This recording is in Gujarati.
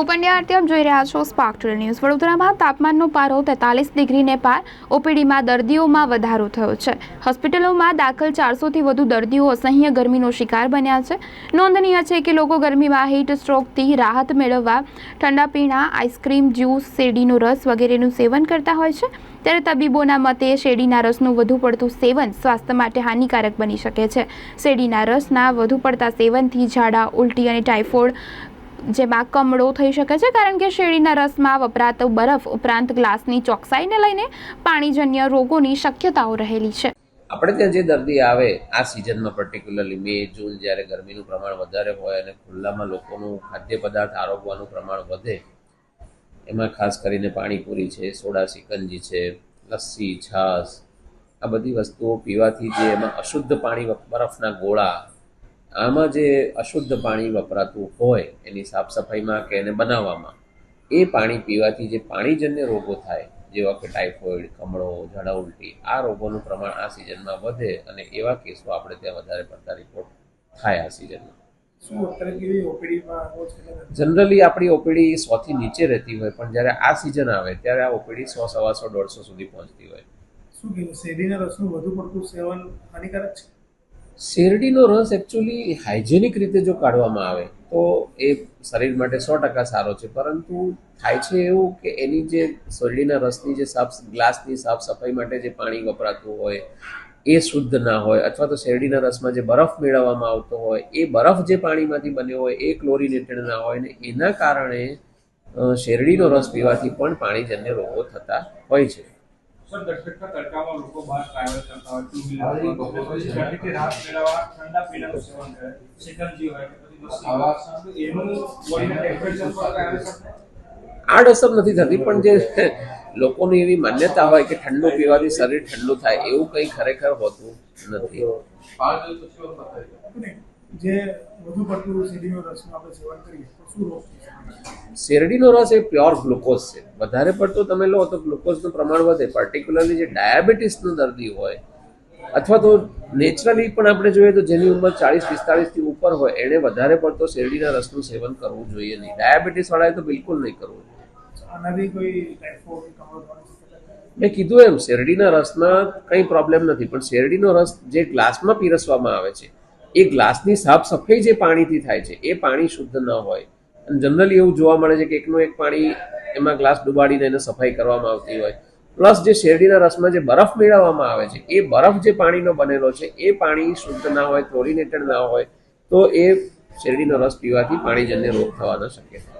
ઓપન આરતી આપ જોઈ રહ્યા છો સ્પાર્ક ટુડે ન્યૂઝ વડોદરામાં તાપમાનનો પારો તેતાલીસ ડિગ્રીને પાર. ઓપીડીમાં દર્દીઓમાં વધારો થયો છે. હોસ્પિટલોમાં દાખલ ચારસોથી વધુ દર્દીઓ અસહ્ય ગરમીનો શિકાર બન્યા છે. નોંધનીય છે કે લોકો ગરમીમાં હીટ સ્ટ્રોકથી રાહત મેળવવા, ઠંડા પીણા આઈસ્ક્રીમ જ્યુસ શેરડીનો રસ વગેરેનું સેવન કરતા હોય છે. ત્યારે તબીબોના મતે શેરડીના રસનું વધુ પડતું સેવન સ્વાસ્થ્ય માટે હાનિકારક બની શકે છે. શેરડીના રસના વધુ પડતા સેવનથી ઝાડા, ઉલટી અને ટાઇફોઇડ જેમાં કમળો થઈ શકે છે, કારણ કે શેરડીના રસમાં વપરાતો બરફ ઉપરાંત ગ્લાસની ચોકસાઈને લઈને પાણીજન્ય રોગોની શક્યતાઓ રહેલી છે. આપણે ત્યાં જે દર્દી આવે, આ સિઝનમાં પર્ટિક્યુલરલી મે, જૂન, જ્યારે ગરમીનું પ્રમાણ વધારે હોય અને ખુલ્લામાં લોકોનું ખાદ્ય પદાર્થ આરોગવાનું પ્રમાણ વધે, એમાં ખાસ કરીને પાણીપુરી છે, સોડા સિકંજી છે, લસ્સી, છાશ, આ બધી વસ્તુઓ પીવાથી જે એમાં અશુદ્ધ પાણી, બરફના ગોળા આમાં જે અશુદ્ધ પાણી વપરાતું હોય એની સાફ સફાઈમાં કે એને બનાવવામાં એ પાણી પીવાથી જે પાણીજન્ય રોગો થાય જેવા કે ટાઇફોઇડ કમળો ઝાડા ઉલટી આ રોગોનું પ્રમાણ આ સિઝનમાં વધે અને એવા કેસો આપણે ત્યાં વધારે પડતા રિપોર્ટ થાય આ સિઝનમાં. જનરલી આપણી ઓપીડી સોથી નીચે રહેતી હોય પણ જ્યારે આ સિઝન આવે ત્યારે આ ઓપીડી સો સવાસો દોઢસો સુધી પહોંચતી હોય. શું શેરડીના રસનું વધુ પડતું સેવન હાનિકારક છે? શેરડીનો રસ એકચ્યુઅલી હાઇજેનિક રીતે જો કાઢવામાં આવે, તો એ શરીર માટે સો ટકા સારો છે. પરંતુ થાય છે એવું કે એની જે શેરડીના રસની જે સાફ ગ્લાસની સાફ સફાઈ માટે જે પાણી વપરાતું હોય, એ શુદ્ધ ના હોય, અથવા તો શેરડીના રસમાં જે બરફ મેળવવામાં આવતો હોય, એ બરફ જે પાણીમાંથી બન્યો હોય, એ ક્લોરિનેટેડ ના હોય ને એના કારણે શેરડીનો રસ પીવાથી પણ પાણીજન્ય રોગો થતા હોય છે. સર દર્શકના તડકામાં લોકો બહાર ટ્રાવેલ કરતા હોય ટુ વ્હીલર ગરમીથી રાહત મેળવવા ઠંડા પીણાનું સેવન કરે સિકંજી હોય કે પછી લસ્સી એનું બોડીના ટેમ્પરેચર પર કઈ અસર આડઅસર નથી થતી પણ જે લોકોની એવી માન્યતા હોય કે ઠંડુ પીવાથી શરીર ઠંડુ થાય એવું કંઈ ખરેખર હોતું નથી. જે વધુ પડતું શેરડીનો રસનું આપણે સેવન કરીએ તો શું રોગ શેરડીનો રસ એ પ્યોર ગ્લુકોઝ છે. વધારે પડતો તમે લો તો ગ્લુકોઝનું પ્રમાણ વધે. પર્ટિક્યુલરલી જે ડાયાબિટીસનો દર્દી હોય અથવા તો નેચરલી પણ આપણે જોઈએ તો જેની ઉંમર ચાલીસ પિસ્તાળીસથી ઉપર હોય એણે વધારે પડતો શેરડીના રસનું સેવન કરવું જોઈએ નહીં. ડાયાબિટીસ વાળાએ તો બિલકુલ નહીં કરવું જોઈએ. આનાથી કોઈ? મેં કીધું એમ શેરડીના રસમાં કંઈ પ્રોબ્લેમ નથી પણ શેરડીનો રસ જે ગ્લાસમાં પીરસવામાં આવે છે એ ગ્લાસની સાફ સફાઈ જે પાણીથી થાય છે, એ પાણી શુદ્ધ ન હોય. અને જનરલી એવું જોવા મળે છે કે એકનું એક પાણી એમાં ગ્લાસ ડુબાડીને એને સફાઈ કરવામાં આવતી હોય. પ્લસ જે શેરડીના રસમાં જે બરફ મેળવવામાં આવે છે, એ બરફ જે પાણીનો બનેલો છે, એ પાણી શુદ્ધ ના હોય, ક્લોરિનેટેડ ના હોય, તો એ શેરડીનો રસ પીવાથી પાણીજન્ય રોગ થવાના શક્યતા